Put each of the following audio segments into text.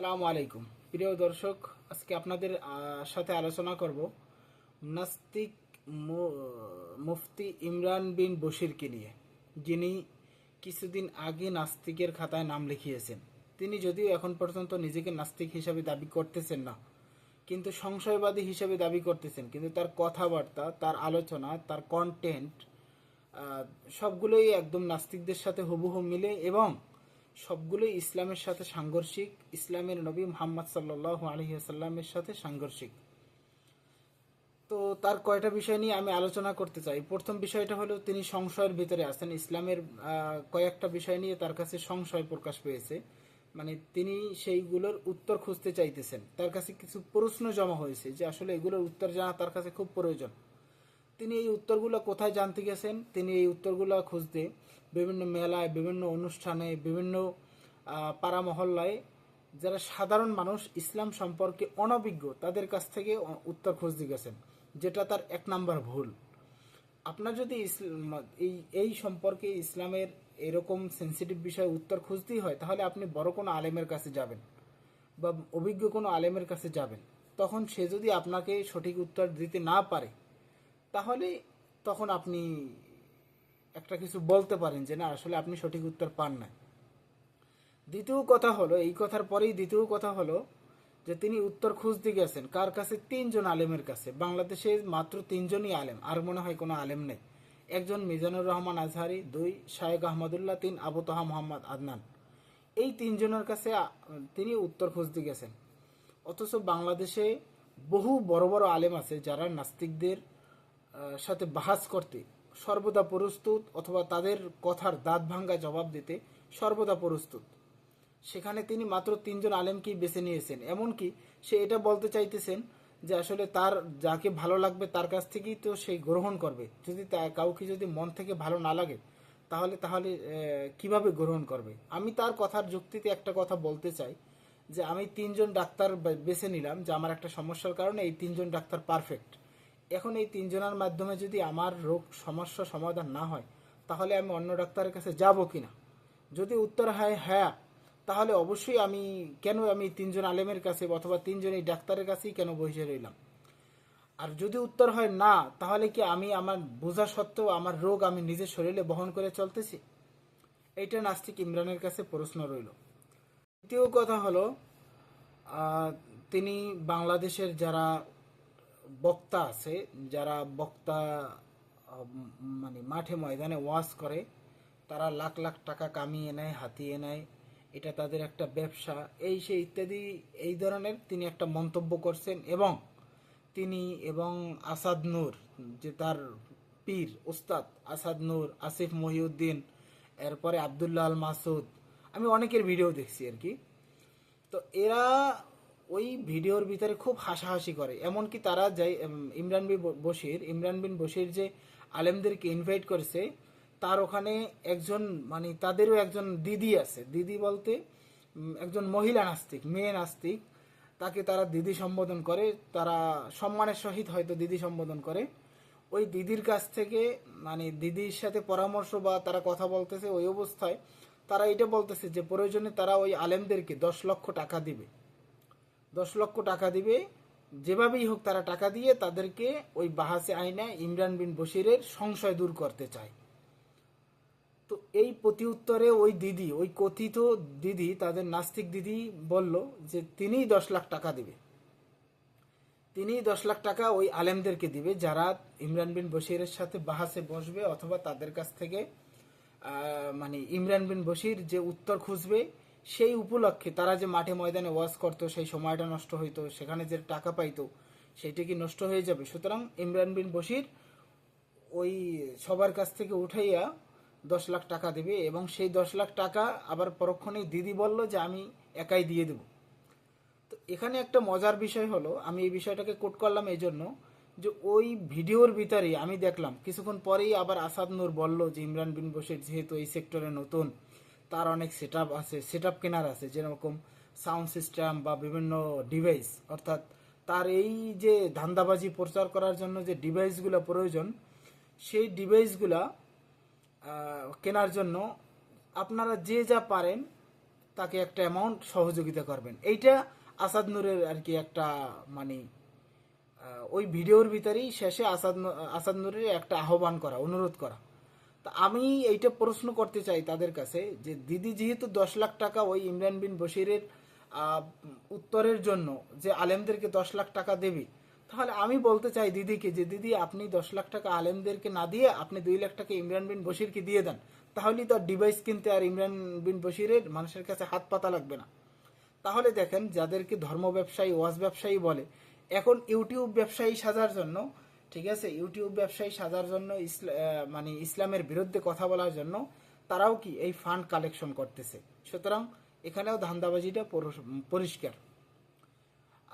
আসসালামু আলাইকুম। প্রিয় দর্শক, আজকে আপনাদের সাথে আলোচনা করব নাস্তিক মুফতি ইমরান বিন বশিরকে নিয়ে, যিনি কিছুদিন আগে নাস্তিকের খাতায় নাম লিখিয়েছেন। তিনি যদিও এখন পর্যন্ত নিজেকে নাস্তিক হিসাবে দাবি করতেছেন না, কিন্তু সংশয়বাদী হিসেবে দাবি করতেছেন। কিন্তু তার কথাবার্তা, তার আলোচনা, তার কন্টেন্ট সবগুলোই একদম নাস্তিকদের সাথে হুবহু মিলে এবং সবগুলোই ইসলামের সাথে সাংঘর্ষিক। ইসলামের নবী মোহাম্মদ সাল্লাহ আলহিহাসাল্লামের সাথে সাংঘর্ষিক। তো তার কয়টা বিষয় নিয়ে আমি আলোচনা করতে চাই। প্রথম বিষয়টা হলো, তিনি সংশয়ের ভিতরে আছেন। ইসলামের কয়েকটা বিষয় নিয়ে তার কাছে সংশয় প্রকাশ পেয়েছে। মানে তিনি সেইগুলোর উত্তর খুঁজতে চাইতেছেন। তার কাছে কিছু প্রশ্ন জমা হয়েছে যে আসলে এগুলোর উত্তর জানা তার কাছে খুব প্রয়োজন। তিনি এই উত্তরগুলো কোথায় জানতে গেছেন? তিনি এই উত্তরগুলো খুঁজতে বিভিন্ন মেলায়, বিভিন্ন অনুষ্ঠানে, বিভিন্ন পাড়া মহল্লায় যারা সাধারণ মানুষ ইসলাম সম্পর্কে অনভিজ্ঞ তাদের কাছ থেকে উত্তর খুঁজতে গেছেন যেটা তার এক নাম্বার ভুল। আপনার যদি এই এই সম্পর্কে ইসলামের এরকম সেন্সিটিভ বিষয়ে উত্তর খুঁজতেই হয়, তাহলে আপনি বড় কোনো আলেমের কাছে যাবেন বা অভিজ্ঞ কোনো আলেমের কাছে যাবেন। তখন সে যদি আপনাকে সঠিক উত্তর দিতে না পারে, তাহলে তখন আপনি একটা কিছু বলতে পারেন যে না, আসলে আপনি সঠিক উত্তর পান না দ্বিতীয় কথা হলো, এই কথার পরেই দ্বিতীয় কথা হলো যে তিনি উত্তর খুঁজতে গেছেন। কার কাছে? তিনজন আলেমের কাছে। বাংলাদেশে মাত্র তিনজনই আলেম, আর মনে হয় কোনো আলেম নেই। একজন মিজানুর রহমান আজহারি, দুই শায়েক আহমদুল্লাহ, তিন আবু তাহা মোহাম্মদ আদনান। এই তিনজনের কাছে তিনি উত্তর খুঁজতে গেছেন। অথচ বাংলাদেশে বহু বড় বড় আলেম আছে যারা নাস্তিকদের সাথে বাহাজ করতে সর্বদা প্রস্তুত অথবা তাদের কথার দাঁত ভাঙ্গা জবাব দিতে সর্বদা প্রস্তুত। সেখানে তিনি মাত্র তিনজন আলেমকেই বেছে নিয়েছেন। এমনকি সে এটা বলতে চাইতেছেন যে আসলে তার যাকে ভালো লাগবে তার কাছ থেকেই তো সেই গ্রহণ করবে। যদি তা কাউকে যদি মন থেকে ভালো না লাগে, তাহলে তাহলে কীভাবে গ্রহণ করবে? আমি তার কথার যুক্তিতে একটা কথা বলতে চাই যে আমি তিনজন ডাক্তার বেছে নিলাম যে আমার একটা সমস্যার কারণে এই তিনজন ডাক্তার পারফেক্ট এখন এই তিনজনের মাধ্যমে যদি আমার রোগ সমস্যা সমাধান না হয়, তাহলে আমি অন্য ডাক্তারের কাছে যাব কি না যদি উত্তর হয় হ্যাঁ তাহলে অবশ্যই আমি কেন আমি তিনজন আলেমের কাছে অথবা তিনজন এই ডাক্তারের কাছেই কেন বসে রইলাম? আর যদি উত্তর হয়, না, তাহলে কি আমি আমার বোঝা সত্ত্বেও আমার রোগ আমি নিজের শরীরে বহন করে চলতেছি? এইটা নাস্তিক ইমরানের কাছে প্রশ্ন রইল। দ্বিতীয় কথা হলো তিনি বাংলাদেশের যারা বক্তা আছে, যারা বক্তা মানে মাঠে ময়দানে ওয়াজ করে, তারা লাখ লাখ টাকা কামিয়ে নেয়, হাতিয়ে নেয়। এটা তাদের একটা ব্যবসা। এই সেই ইত্যাদি, এই ধরনের তিনি একটা মন্তব্য করছেন এবং তিনি এবং আসাদ নূর, যে তার পীর ওস্তাদ আসাদ নূর, আসিফ মহিউদ্দিন, এরপরে আবদুল্লাহ আল মাসুদ। আমি অনেকের ভিডিও দেখছি আর কি। তো এরা ওই ভিডিওর ভিতরে খুব হাসাহাসি করে। এমনকি তারা যাই ইমরান বিন বশির, ইমরান বিন বশির যে আলেমদেরকে ইনভাইট করেছে, তার ওখানে একজন মানে তাদেরও একজন দিদি আছে। দিদি বলতে একজন মহিলা নাস্তিক, মেয়ে নাস্তিক। তাকে তারা দিদি সম্বোধন করে। তারা সম্মানের সহিত হয়তো দিদি সম্বোধন করে। ওই দিদির কাছ থেকে মানে দিদির সাথে পরামর্শ বা তারা কথা বলতেছে ওই অবস্থায়, তারা এটা বলতেছে যে প্রয়োজনে তারা ওই আলেমদেরকে দশ লক্ষ টাকা দিবে। দশ লক্ষ টাকা দিবে। যেভাবেই হোক তারা টাকা দিয়ে তাদেরকে ওই বাহাসে আইনে ইমরান বিন বশিরের সংশয় দূর করতে চায়। তো এই প্রতি উত্তরে ওই দিদি, ওই কথিত দিদি, তাদের নাস্তিক দিদি বলল যে, তিনিই দশ লাখ টাকা দিবে। তিনি দশ লাখ টাকা ওই আলেমদেরকে দিবে যারা ইমরান বিন বশিরের সাথে বাহাসে বসবে অথবা তাদের কাছ থেকে মানে ইমরান বিন বশির যে উত্তর খুঁজবে সেই উপলক্ষে তারা যে মাঠে ময়দানে ওয়াজ করতো, সেই সময়টা নষ্ট হইতো, সেখানে যে টাকা পাইতো সেটা কি নষ্ট হয়ে যাবে? সুতরাং ইমরান বিন বশির ওই সবার কাছ থেকে উঠাইয়া দশ লাখ টাকা দেবে এবং সেই দশ লাখ টাকা আবার পরক্ষণেই দিদি বলল যে, আমি একাই দিয়ে দেবো। তো এখানে একটা মজার বিষয় হলো, আমি এই বিষয়টাকে কোট করলাম এই জন্য যে, ওই ভিডিওর ভিতরে আমি দেখলাম, কিছুক্ষণ পরেই আবার আসাদ নূর বলল যে, ইমরান বিন বসির যেহেতু এই সেক্টরে নতুন তার অনেক সেট আছে সেট কেনার আছে, যেরকম সাউন্ড সিস্টেম বা বিভিন্ন ডিভাইস অর্থাৎ তার এই যে ধান্দাবাজি প্রচার করার জন্য যে ডিভাইসগুলো প্রয়োজন, সেই ডিভাইসগুলা কেনার জন্য আপনারা যে যা পারেন, তাকে একটা অ্যামাউন্ট সহযোগিতা করবেন। এইটা আসাদ নূরের আর কি একটা মানে ওই ভিডিওর ভিতরেই শেষে আসাদ আসাদ নূরের একটা আহ্বান করা, অনুরোধ করা। তা আমি এইটা প্রশ্ন করতে চাই তাদের কাছে যে দিদি যেহেতু দশ লাখ টাকা ওই ইমরান বিন বশিরের উত্তরের জন্য যে আলেমদেরকে দশ লাখ টাকা দেবে, তাহলে আমি বলতে চাই দিদিকে যে দিদি আপনি দশ লাখ টাকা আলেমদেরকে না দিয়ে আপনি দুই লাখ টাকা ইমরান বিন বশিরকে দিয়ে দেন, তাহলেই তো ডিভাইস কিনতে আর ইমরান বিন বশিরের মানুষের কাছে হাত পাতা লাগবে না। তাহলে দেখেন যাদেরকে ধর্ম ব্যবসায়ী, ওয়াজ ব্যবসায়ী বলে, এখন ইউটিউব ব্যবসায়ী সাজার জন্য ঠিক আছে? ইউটিউব ব্যবসায়ী সাজার জন্য মানে ইসলামের বিরুদ্ধে কথা বলার জন্য তারাও কি এই ফান্ড কালেকশন করতেছে? সুতরাং এখানেও ধান্দাবাজিটা পরিষ্কার।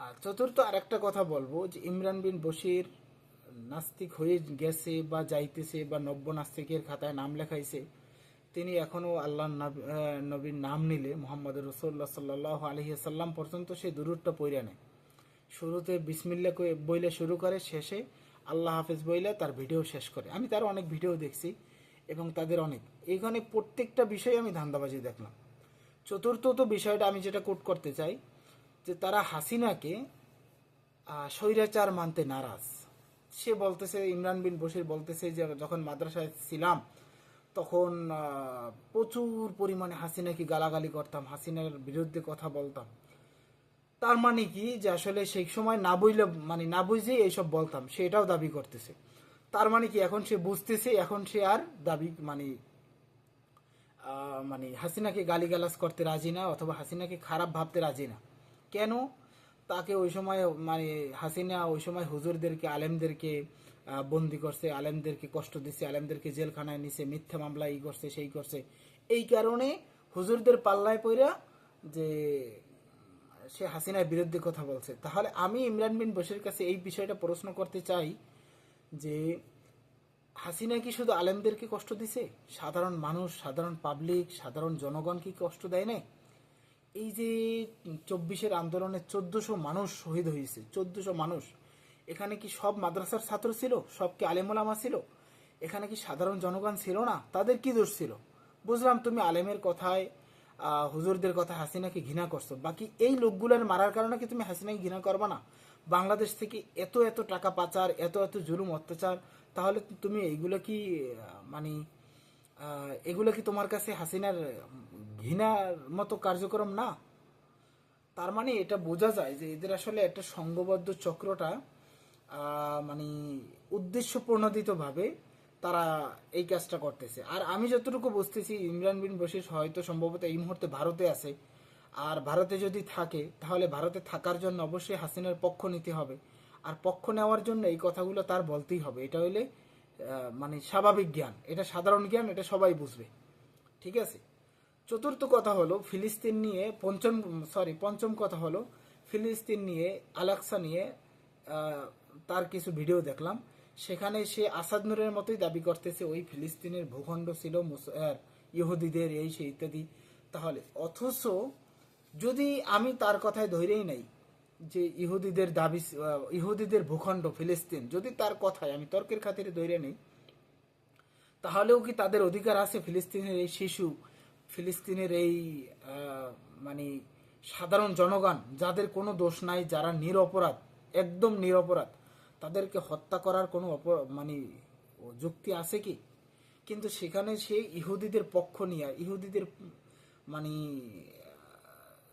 আর চতুর্থ আরেকটা কথা বলব যে ইমরান বিন বশির নাস্তিক হয়ে গেছে বা যাইতেছে বা নব্য নাস্তিকের খাতায় নাম লেখাইছে, তিনি এখনও আল্লাহ নবীর নাম নিলে মোহাম্মদ রসুল্লাহ সাল্লাহ আলহিসাল্লাম পর্যন্ত সে দূরত্ব পইরা নেয়। শুরুতে বিসমিল্লা বইলে শুরু করে, শেষে আল্লাহ হাফেজ বইলে তার ভিডিও শেষ করে। আমি তার অনেক ভিডিও দেখছি এবং তাদের অনেক। এখানে প্রত্যেকটা বিষয়ে আমি ধান্দাবাজি দেখলাম। চতুর্থ তো বিষয়টা আমি যেটা কোট করতে চাই, যে তারা হাসিনাকে স্বৈরাচার মানতে নারাজ। সে বলতেছে, ইমরান বিন বশির বলতেছে যে, যখন মাদ্রাসায় ছিলাম, তখন প্রচুর পরিমাণে হাসিনাকে গালাগালি করতাম, হাসিনার বিরুদ্ধে কথা বলতাম। তার মানে কি যে আসলে সেই সময় না বুঝলে মানে না বুঝে এইসব বলতাম সেটাও দাবি করতেছে। তার মানে কি এখন সে বুঝতেছে, এখন সে আর দাবি মানে মানে হাসিনাকে গালিগালাজ করতে রাজি না, অথবা হাসিনাকে খারাপ ভাবতে রাজি না। কেন? তাকে ওই সময় মানে হাসিনা ওই সময় হুজুরদেরকে, আলেমদেরকে বন্দি করছে, আলেমদেরকে কষ্ট দিচ্ছে আলেমদেরকে জেলখানায় নিছে, মিথ্যা মামলা ই করছে, সেই করছে। এই কারণে হুজুরদের পাল্লায় পইরা যে সে হাসিনার বিরুদ্ধে কথা বলছে। তাহলে আমি ইমরান বিন বসির কাছে এই বিষয়টা প্রশ্ন করতে চাই যে, হাসিনা কি শুধু আলেমদেরকে কষ্ট দিছে? সাধারণ মানুষ, সাধারণ পাবলিক সাধারণ জনগণ কি কষ্ট দেয় না এই যে চব্বিশের আন্দোলনে চোদ্দশো মানুষ শহীদ হয়েছে, চোদ্দশো মানুষ। এখানে কি সব মাদ্রাসার ছাত্র ছিল? সব কি আলেমুলামা ছিল? এখানে কি সাধারণ জনগণ ছিল না? তাদের কি দোষ ছিল? বুঝলাম তুমি আলেমের কথায় হুজুরদের কথা হাসিনাকে ঘৃণা করছ। বাকি এই লোকগুলোর মারার কারণে কি তুমি হাসিনাকে ঘৃণা করবা না? বাংলাদেশ থেকে এত এত টাকা পাচার, এত এত জুলুম, অত্যাচার, তাহলে তুমি এইগুলো কি মানে এগুলো কি তোমার কাছে হাসিনার ঘৃণার মতো কার্যক্রম না? তার মানে এটা বোঝা যায় যে এদের আসলে একটা সংঘবদ্ধ চক্রটা মানে উদ্দেশ্য প্রণোদিতভাবে তারা এই কাজটা করতেছে। আর আমি যতটুকু বুঝতেছি, ইমরান বিন বশির হয়তো সম্ভবত এই মুহূর্তে ভারতে আছে। আর ভারতে যদি থাকে, তাহলে ভারতে থাকার জন্য অবশ্যই হাসিনার পক্ষ নিতে হবে। আর পক্ষ নেওয়ার জন্য এই কথাগুলো তার বলতেই হবে। এটা হইলে মানে স্বাভাবিক জ্ঞান। এটা সাধারণ জ্ঞান, এটা সবাই বুঝবে। ঠিক আছে? চতুর্থ কথা হলো, ফিলিস্তিন নিয়ে পঞ্চম সরি পঞ্চম কথা হলো, ফিলিস্তিন নিয়ে আলাক্সা নিয়ে তার কিছু ভিডিও দেখলাম। সেখানে সে আসাদ নূরের মতোই দাবি করতেছে, ওই ফিলিস্তিনের ভূখণ্ড ছিল ইহুদিদের এই সে ইত্যাদি। তাহলে অথচ যদি আমি তার কথায় ধৈরেই নাই যে ইহুদিদের দাবি ইহুদিদের ভূখণ্ড ফিলিস্তিন, যদি তার কথায় আমি তর্কের খাতিরে ধৈরে নেই, তাহলেও কি তাদের অধিকার আছে ফিলিস্তিনের এই শিশু, ফিলিস্তিনের এই মানে সাধারণ জনগণ, যাদের কোনো দোষ নাই, যারা নিরপরাধ, একদম নিরপরাধ? তাদেরকে হত্যা করার কোনো মানে যুক্তি আছে কি? কিন্তু সেখানে সে ইহুদিদের পক্ষ নিয়ে, ইহুদিদের মানে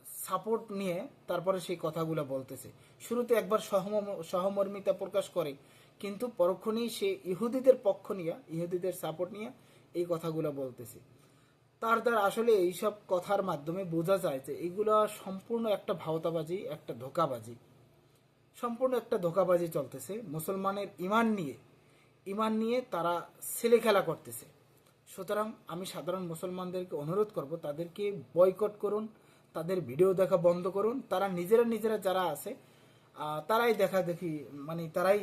সাপোর্ট নিয়ে তারপরে সেই কথাগুলো বলতেছে। শুরুতে একবার সহম- সহমর্মিতা প্রকাশ করে, কিন্তু পরক্ষণেই সে ইহুদিদের পক্ষ নিয়ে, ইহুদিদের সাপোর্ট নিয়ে এই কথাগুলো বলতেছে। তার দ্বারা আসলে এইসব কথার মাধ্যমে বোঝা যায় যে এগুলো সম্পূর্ণ একটা ভাওতাবাজি, একটা ধোকাবাজি। সম্পূর্ণ একটা ধোকাবাজি চলতেছে। মুসলমানের ইমান নিয়ে ইমান নিয়ে তারা ছেলে খেলা করতেছে। সুতরাং আমি সাধারণ মুসলমানদেরকে অনুরোধ করব, তাদেরকে বয়কট করুন, তাদের ভিডিও দেখা বন্ধ করুন। তারা নিজেরা নিজেরা যারা আছে তারাই দেখা দেখি মানে তারাই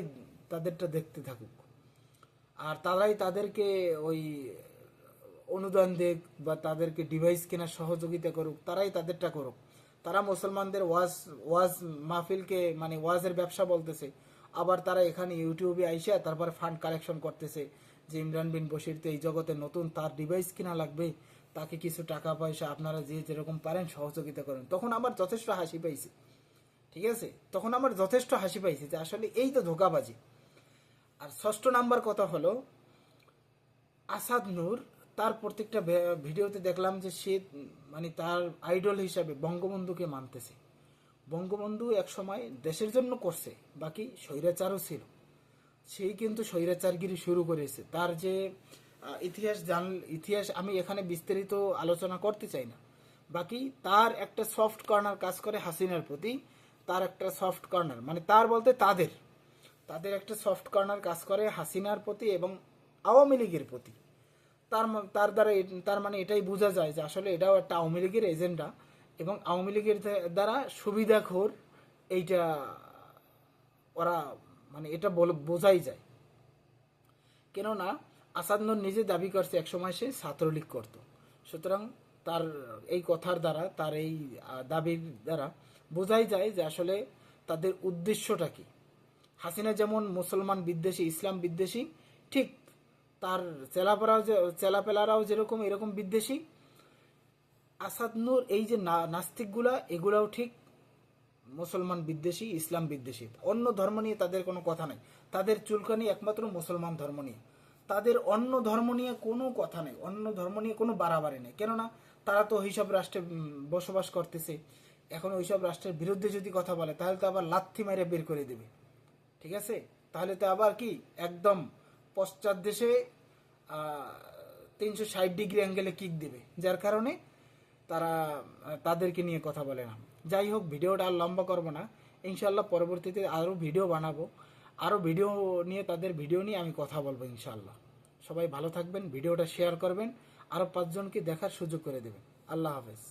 তাদেরটা দেখতে থাকুক। আর তারাই তাদেরকে ওই অনুদান দেখ বা তাদেরকে ডিভাইস কেনার সহযোগিতা করুক, তারাই তাদেরটা করুক। তারা মুসলমানদের ওয়াজ ওয়াজ মাহফিলকে মানে ওয়াজের ব্যবসা বলতেছে। আবার তারা এখানে ইউটিউবে আইসা তারপরে ফান্ড কালেকশন করতেছে যে ইমরান বিন বশির তো এই জগতে নতুন তার ডিভাইস কিনা লাগবে, তাকে কিছু টাকা পয়সা আপনারা যে যেরকম পারেন সহযোগিতা করেন। তখন আমার যথেষ্ট হাসি পাইছে। ঠিক আছে? তখন আমার যথেষ্ট হাসি পাইছে যে আসলে এই তো ধোকাবাজি। আর ষষ্ঠ নাম্বার কথা হলো, আসাদ নূর তার প্রত্যেকটা ভিডিওতে দেখলাম যে সে মানে তার আইডল হিসাবে বঙ্গবন্ধুকে মানতেছে। বঙ্গবন্ধু এক সময় দেশের জন্য করছে, বাকি স্বৈরাচারও ছিল। সেই কিন্তু স্বৈরাচারগিরি শুরু করেছে। তার যে ইতিহাস জান, ইতিহাস আমি এখানে বিস্তারিত আলোচনা করতে চাই না। বাকি তার একটা সফট কর্নার কাজ করে হাসিনার প্রতি, তার একটা সফট কর্নার মানে তার বলতে তাদের। তাদের একটা সফট কর্নার কাজ করে হাসিনার প্রতি এবং আওয়ামী লীগের প্রতি। তার তার দ্বারা তার মানে এটাই বোঝা যায় যে আসলে এটাও একটা আওয়ামী লীগের এজেন্ডা এবং আওয়ামী লীগের দ্বা- দ্বারা সুবিধাখোর এইটা ওরা মানে এটা বোঝাই যায়। কেননা আসাদ নূর নিজে দাবি করছে একসময় সে ছাত্রলীগ করত। সুতরাং তার এই কথার দ্বারা, তার এই দাবির দ্বারা বোঝাই যায় যে আসলে তাদের উদ্দেশ্যটা কি। হাসিনা যেমন মুসলমান বিদ্বেষী, ইসলাম বিদ্বেষী, ঠিক তার চেলাপেলাও যে চেলাপেলারাও যেরকম এরকম বিদ্বেষী। আসাদ নূর, এই যে নাস্তিকগুলা, এগুলাও ঠিক মুসলমান বিদ্বেষী, ইসলাম বিদ্বেষী। অন্য ধর্ম নিয়ে তাদের কোনো কথা নাই। তাদের চুলকানি একমাত্র মুসলমান ধর্ম নিয়ে। তাদের অন্য ধর্ম নিয়ে কোনো কথা নেই। অন্য ধর্ম নিয়ে কোনো বাড়াবাড়ি নেই। কেননা, তারা তো ওইসব রাষ্ট্রে বসবাস করতেছে। এখন ওইসব রাষ্ট্রের বিরুদ্ধে যদি কথা বলে, তাহলে তো আবার লাথি মেরে বের করে দেবে। ঠিক আছে? তাহলে তো আবার কি? একদম পশ্চাৎ দেশে তিনশো ষাট ডিগ্রি অ্যাঙ্গেলে কিক দেবে। যার কারণে তারা তাদেরকে নিয়ে কথা বলে না। যাই হোক, ভিডিওটা আর লম্বা করব না। ইনশাল্লাহ পরবর্তীতে আরও ভিডিও বানাবো। আরও ভিডিও নিয়ে, তাদের ভিডিও নিয়ে আমি কথা বলব ইনশাল্লাহ সবাই ভালো থাকবেন, ভিডিওটা শেয়ার করবেন। আরও পাঁচজনকে দেখার সুযোগ করে দেবেন। আল্লাহ হাফেজ।